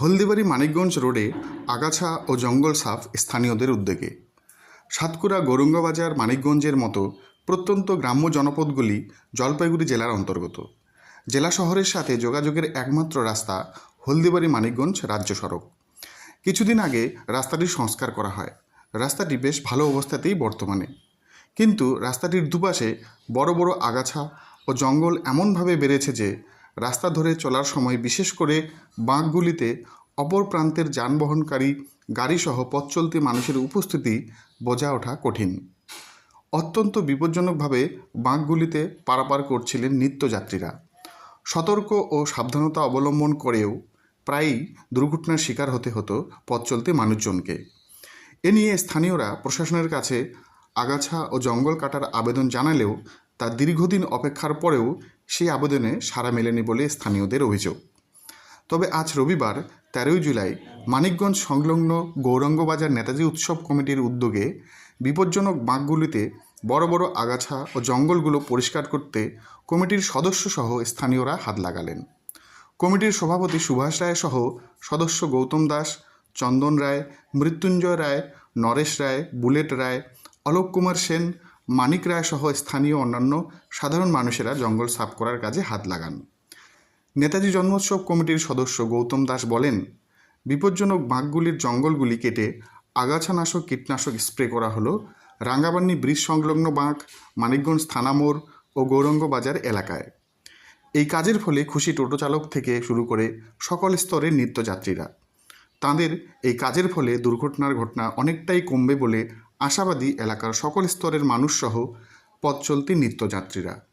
হলদিবাড়ি মানিকগঞ্জ রোডে আগাছা ও জঙ্গল সাফ স্থানীয়দের উদ্যোগে। সাতকুড়া গৌরঙ্গবাজার মানিকগঞ্জের মতো প্রত্যন্ত গ্রাম্য জনপদগুলি জলপাইগুড়ি জেলার অন্তর্গত। জেলা শহরের সাথে যোগাযোগের একমাত্র রাস্তা হলদিবাড়ি মানিকগঞ্জ রাজ্য সড়ক। কিছুদিন আগে রাস্তাটির সংস্কার করা হয়। রাস্তাটি বেশ ভালো অবস্থাতেই বর্তমানে। কিন্তু রাস্তাটির দুপাশে বড় বড় আগাছা ও জঙ্গল এমনভাবে বেড়েছে যে রাস্তা ধরে চলার সময় বিশেষ করে বাঁকগুলিতে অপর প্রান্তের যানবাহনকারী গাড়িসহ পথ চলতি মানুষের উপস্থিতি বোঝা ওঠা কঠিন। অত্যন্ত বিপজ্জনকভাবে বাঁকগুলিতে পারাপার করছিলেন নিত্যযাত্রীরা। সতর্ক ও সাবধানতা অবলম্বন করেও প্রায়ই দুর্ঘটনার শিকার হতে হতো পথ চলতি মানুষজনকে। এ নিয়ে স্থানীয়রা প্রশাসনের কাছে আগাছা ও জঙ্গল কাটার আবেদন জানালেও তা দীর্ঘদিন অপেক্ষার পরেও সেই আবেদনে সাড়া মেলেনি বলে স্থানীয়দের অভিযোগ। তবে আজ রবিবার, তেরোই জুলাই, মানিকগঞ্জ সংলগ্ন গৌরঙ্গবাজার নেতাজি উৎসব কমিটির উদ্যোগে বিপজ্জনক বাঁকগুলিতে বড় বড় আগাছা ও জঙ্গলগুলো পরিষ্কার করতে কমিটির সদস্যসহ স্থানীয়রা হাত লাগালেন। কমিটির সভাপতি সুভাষ রায় সহ সদস্য গৌতম দাস, চন্দন রায়, মৃত্যুঞ্জয় রায়, নরেশ রায়, বুলেট রায়, অলোক কুমার সেন মানিক রায় সহ স্থানীয় অন্যান্য সাধারণ মানুষেরা জঙ্গল সাফ করার কাজে হাত লাগান। নেতাজি জন্মোৎসব কমিটির সদস্য গৌতম দাস বলেন, বিপজ্জনক বাঁকগুলির জঙ্গলগুলি কেটে আগাছানাশক কীটনাশক স্প্রে করা হলো। রাঙ্গাবান্নি ব্রিজ সংলগ্ন বাঁক, মানিকগঞ্জ থানা মোড় ও গৌরঙ্গ বাজার এলাকায়। এই কাজের ফলে খুশি টোটো চালক থেকে শুরু করে সকল স্তরের নিত্যযাত্রীরা। তাঁদের এই কাজের ফলে দুর্ঘটনার ঘটনা অনেকটাই কমবে বলে আশাবাদী এলাকার সকল স্তরের মানুষসহ পথ চলতি নিত্যযাত্রীরা।